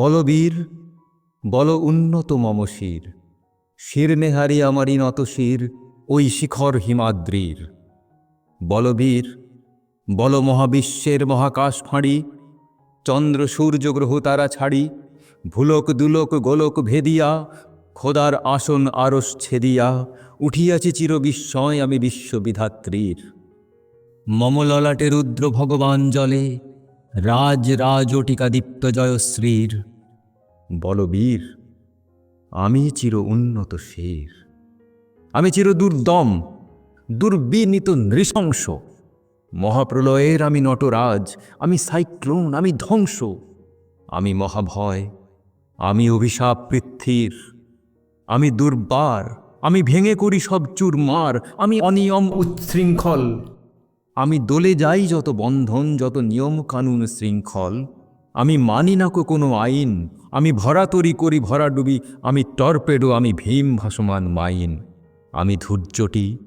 বলবীর বল উন্নত মম শির। শির নেহারি আমারই নত শির, ওই শিখর হিমাদ্রির। বলবীর বল মহাবিশ্বের মহাকাশ ফাঁড়ি, চন্দ্র সূর্য গ্রহ তারা ছাড়ি, ভুলক দুলক গোলক ভেদিয়া, খোদার আসন আরস ছেদিয়া, উঠিয়াছি চির বিস্ময় আমি বিশ্ববিধাত্রীর। মমললাটে রুদ্র ভগবান জলে, রাজ রাজটিকা দীপ্ত জয়শ্রীর। বলবীর আমি চির উন্নত শের। আমি চির দুর্দম, দুর্বিনীত নৃশংস। মহাপ্রলয়ের আমি নটরাজ, আমি সাইক্লোন, আমি ধ্বংস। আমি মহাভয়, আমি অভিশাপ পৃথ্বীর। আমি দুর্বার, আমি ভেঙে করি সব চুরমার। আমি অনিয়ম উচ্ছৃঙ্খল। আমি দলে যাই যত বন্ধন, যত নিয়ম কানুন শৃঙ্খল আমি মানি না কো কোনো আইন। আমি ভরাতরি করি, ভরা ডুবি। আমি টর্পেডো, আমি ভীম ভাসমান মাইন। আমি ধৈর্যটি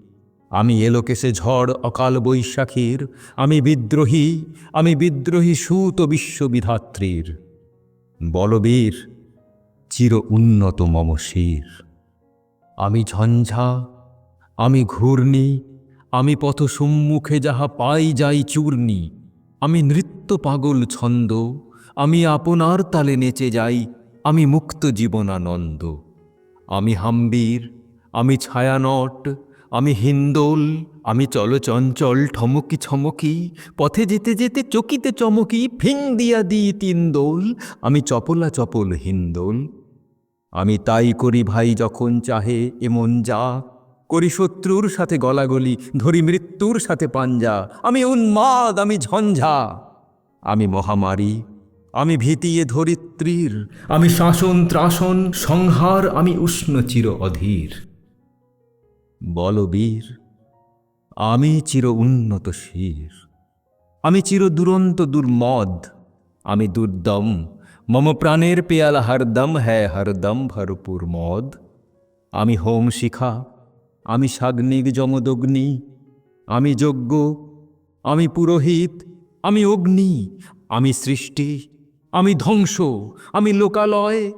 আমি এলোকেশে ঝড় অকাল বৈশাখীর। আমি বিদ্রোহী আমি বিদ্রোহী সুত বিশ্ববিধাত্রীর বলবীর, চির উন্নত মম শির। আমি ঝঞ্ঝা, আমি ঘূর্ণি, আমি পথ সম্মুখে যাহা পাই যাই চূর্ণি। আমি নৃত্য পাগল ছন্দ আমি আপনার তালে নেচে যাই, আমি মুক্ত জীবনানন্দ। আমি হাম্বির, আমি ছায়ানট, আমি হিন্দোল, আমি চলচঞ্চল, ঠমকি ছমকি, পথে যেতে যেতে চকিতে চমকি, ফিং দিয়া দিই তিন দোল, আমি চপলা চপল হিন্দোল। আমি তাই করি ভাই যখন চাহে এমন যা, করি শত্রুর সাথে গলাগলি, ধরি মৃত্যুর সাথে পাঞ্জা, আমি উন্মাদ, আমি ঝঞ্ঝা। আমি মহামারী আমি ভীতিয়ে ধরিত্রীর। আমি শাসন ত্রাসন সংহার আমি উষ্ণ চির অধীর। বলবীর আমি চির উন্নত শির। আমি চির দুরন্ত দুর্মদ আমি দুর্দম। মম প্রাণের পেয়ালা হরদম হ্যায় হরদম ভরপুর মদ। আমি হোম শিখা আমি সাগ্নিক যমদগ্নি। আমি যজ্ঞ আমি পুরোহিত আমি অগ্নি। আমি সৃষ্টি আমি ধ্বংস আমি লোকালয়।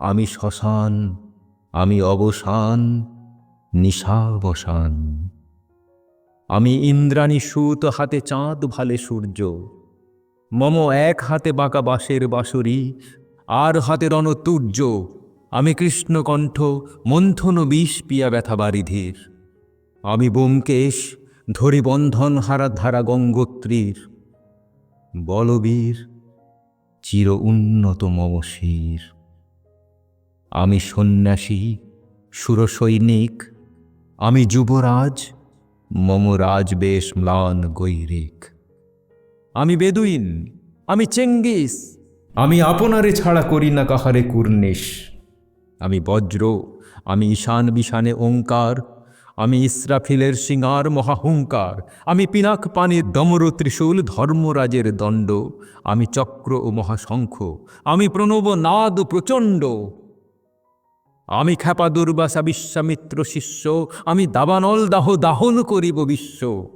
আমি শ্মশান আমি অবসান নিশাবসান। আমি ইন্দ্রাণী সুত হাতে চাঁদ ভালে সূর্য। মম এক হাতে বাঁকা বাঁশের বাঁশরি আর হাতে রণতুর্য। আমি কৃষ্ণকণ্ঠ মন্থন বিষ পিয়া ব্যথা বারিধির। আমি বোমকেশ ধরি বন্ধন হারা ধারা গঙ্গোত্রীর। বলবীর চির উন্নত শির আমি সন্ন্যাসী সুরসৈনিক আমি যুবরাজ মম বেশ ম্লান গৈরিক। আমি বেদুইন আমি চেঙ্গিস। আমি আপনারে ছাড়া করি না কাহারে কুর্নিশ। আমি বজ্র আমি ঈশান বিশানে ওঙ্কার আমি ইসরাফিলের সিঙ্গার মহাহুঙ্কার, আমি পিনাক পানির ডমর ত্রিশূল ধর্মরাজের দণ্ড, আমি চক্র ও মহাশঙ্খ, আমি প্রণব নাদ প্রচণ্ড। আমি খ্যাপা দুর্বাসা বিশ্বামিত্র শিষ্য, আমি দাবানল দাহ দাহন করিব বিশ্ব।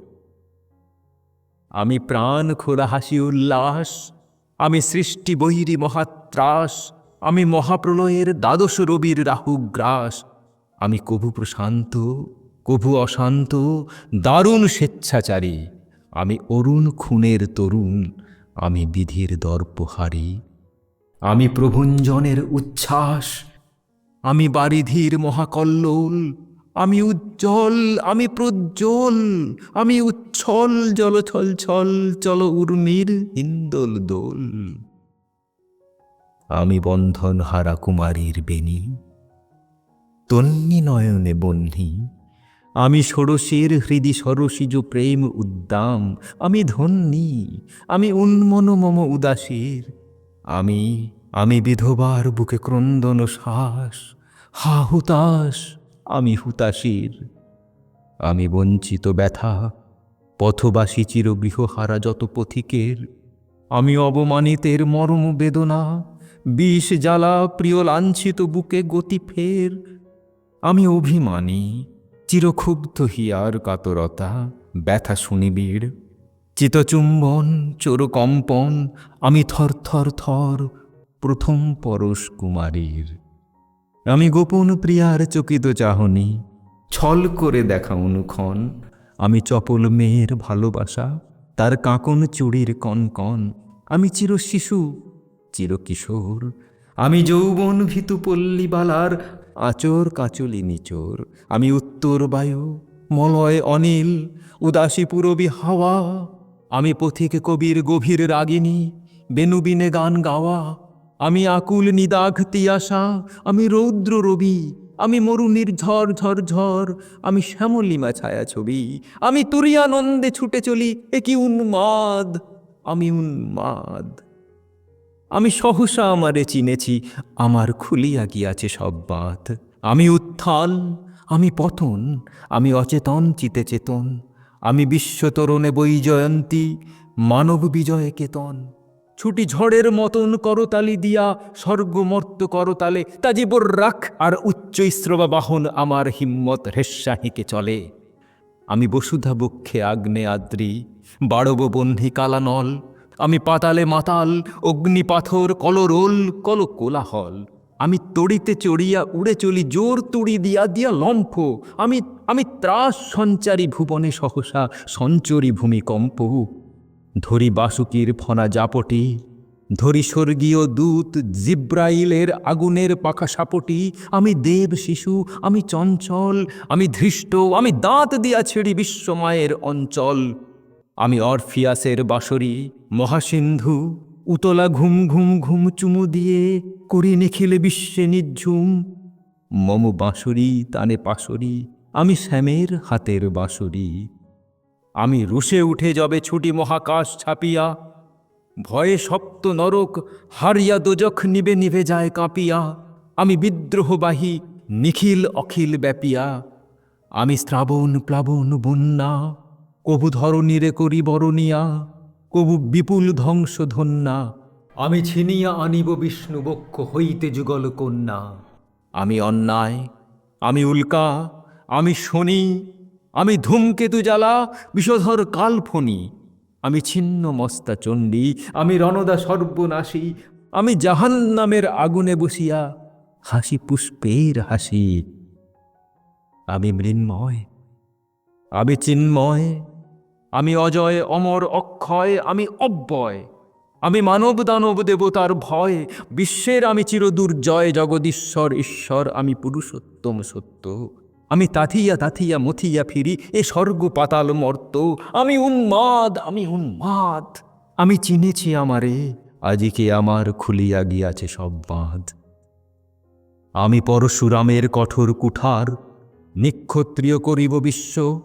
আমি প্রাণ খোলা হাসি উল্লাস, আমি সৃষ্টি বৈরী মহাত্রাস, আমি মহাপ্রলয়ের দ্বাদশ রবির রাহু গ্রাস, আমি কভু প্রশান্ত কভু অশান্ত, দারুণ স্বেচ্ছাচারী। আমি অরুণ খুনের তরুণ, আমি বিধির দর্পহারী। আমি প্রভুঞ্জনের উচ্ছ্বাস, আমি বারিধির মহাকল্লোল। আমি উজ্জ্বল, আমি প্রজ্জ্বল, আমি উচ্ছল, জল ছল ছল, চল উর্মির হিন্দোল দোল। আমি বন্ধন হারা কুমারীর বেনি তন্নি নয়নে বহ্নি আমি ষোড়শীর হৃদি সরসিজ প্রেম উদ্দাম, আমি ধন্যী, আমি উন্মন মম উদাসীর, আমি আমি বিধবার বুকে ক্রন্দন শ্বাস, হা হুতাশ, আমি হুতাশীর, আমি বঞ্চিত ব্যথা, পথবাসী চির গৃহহারা যত পথিকের, আমি অবমানিতের মরম বেদনা, বিষ জ্বালা প্রিয় লাঞ্ছিত বুকে গতি ফের, আমি অভিমানী চিরক্ষুব্ধ হিয়ার কাতরতা, ব্যথা শুনিবিড় চিতচুম্বন চোর কম্পন আমি থর থর থর, প্রথম পরশ কুমারীর। আমি গোপন প্রিয়ার চকিত চাহনি, ছল করে দেখা অনুক্ষণ। আমি চপল মেয়ের ভালোবাসা, তার কাঁকন চুড়ির কনকন। আমি চির শিশু, চির কিশোর। আমি যৌবন ভীতু পল্লীবালার আচর কাচলি নিচোর, আমি উত্তর বায়ু, মলয় অনিল, উদাসী পুরবী হাওয়া, আমি পথিক কবির গভীর রাগিনী, বেনুবিনে গান গাওয়া, আমি আকুল নিদাঘ তিয়াসা, আমি রৌদ্র রবি, আমি মরুনির ঝড় ঝড় ঝড়, আমি শ্যামলিমা ছায়া ছবি আমি তুরিয়ানন্দে ছুটে চলি, এ কি উন্মাদ, আমি উন্মাদ। আমি সহসা আমারে চিনেছি, আমার খুলিয়া গিয়াছে সব বাঁধ আমি উত্থাল, আমি পতন, আমি অচেতন, চিতে চেতন। আমি বিশ্বতরণে বৈজয়ন্তী মানব বিজয় কেতন। ছুটি ঝড়ের মতন করতালি দিয়া স্বর্গমর্ত করতালে, তা জীবর রাখ আর উচ্চ ইস্রবা বাহন আমার হিম্মত হেস্যাহিকে চলে। আমি বসুধা বক্ষে আগ্নে আদ্রি বাড়ব বন্ধি কালানল আমি পাতালে মাতাল অগ্নি পাথর কলরোল কল কোলাহল আমি তড়িতে চড়িয়া উড়ে চলি, জোর তুড়ি দিয়া দিয়া লম্ফ। আমি আমি ত্রাস সঞ্চারী ভুবনে সহসা, সঞ্চরী ভূমিকম্প। ধরি বাসুকির ফনা জাপটি, ধরি স্বর্গীয় দূত জিব্রাইলের আগুনের পাখা সাপটি। আমি দেব শিশু, আমি চঞ্চল, আমি ধৃষ্ট, আমি দাঁত দিয়া ছেড়ি বিশ্বময়ের অঞ্চল। আমি অরফিয়াসের বাঁশরি, মহাসিন্ধু, উতলা ঘুম ঘুম ঘুম চুমু দিয়ে করি নিখিলে বিশ্বে নিঝুম। মম বাঁশরি, তানে পাশরি, আমি শ্যামের হাতের বাঁশরি। আমি রুশে উঠে যাবে ছুটি মহাকাশ ছাপিয়া, ভয়ে সপ্ত নরক হারিয়া দোজখ নিবে নিভে যায় কাঁপিয়া। আমি বিদ্রোহবাহী, নিখিল অখিল ব্যাপিয়া, আমি শ্রাবণ প্লাবন বন্যা। কবু ধরণীরে করি বরণিয়া, কবু বিপুল ধ্বংস ধন্যা আমি ছিনিয়া আনিব বিষ্ণু বক্ষ হইতে যুগল কন্যা। আমি অন্যায়, আমি উল্কা, আমি শনি, আমি ধূমকেতু জ্বালা বিষধর কালফনি আমি ছিন্ন মস্তা চণ্ডী, আমি রণদা সর্বনাশী, আমি জাহান্নামের আগুনে বসিয়া হাসি পুষ্পের হাসি। আমি মৃন্ময়, আমি চিন্ময় আমি অজয়, অমর, অক্ষয়, আমি অব্যয়। আমি মানব দানব দেবতার ভয়। বিশ্বের আমি চিরদুর্জয়, জগদীশ্বর, ঈশ্বর, আমি পুরুষোত্তম সত্য। আমি তাথিয়া তাথিয়া, মথিয়া ফিরি, এ স্বর্গ পাতাল মর্ত। আমি উন্মাদ আমি উন্মাদ। আমি চিনেছি আমারে, আজিকে আমার খুলিয়া গিয়াছে সব বাঁধ। আমি পরশুরামের কঠোর কুঠার, নিক্ষত্রিয় করিব বিশ্ব।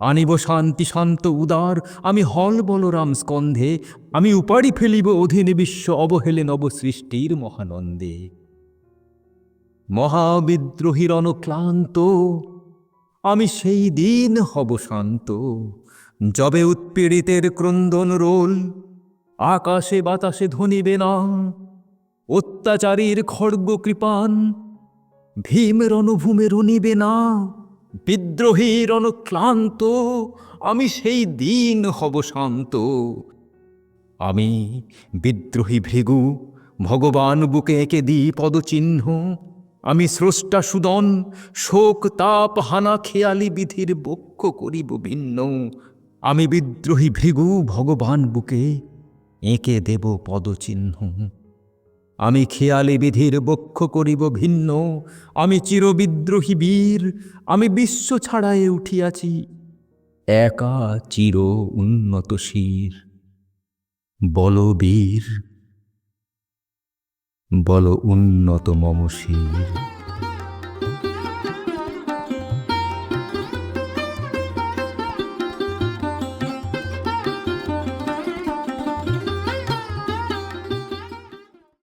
আনিব শান্তি শান্ত উদার, আমি হল বলরাম স্কন্ধে, আমি উপাড়ি ফেলিব অধীনে বিশ্ব অবহেলে নব সৃষ্টির মহানন্দে। মহাবিদ্রোহীর অনক্লান্ত আমি সেই দিন হব শান্ত। যবে উৎপীড়িতের ক্রন্দন রোল, আকাশে বাতাসে ধ্বনিবে না অত্যাচারীর খড়গ কৃপান, ভীম রণভূমে রনিবে না। বিদ্রোহীর অনুক্লান্ত, আমি সেই দিন হব শান্ত। আমি বিদ্রোহী ভৃগু, ভগবান বুকে এঁকে দিই পদচিহ্ন। আমি স্রষ্টা সুদন, শোক, তাপ, হানা, খেয়ালি বিধির বক্ষ করিব ভিন্ন। আমি বিদ্রোহী ভৃগু, ভগবান বুকে এঁকে দেব পদচিহ্ন। আমি খেয়ালি বিধির বক্ষ করিব ভিন্ন, আমি চিরবিদ্রোহী বীর, আমি বিশ্ব ছাড়ায়ে উঠিয়াছি। একা চির উন্নত শির। বল বীর, বল উন্নত মম শির।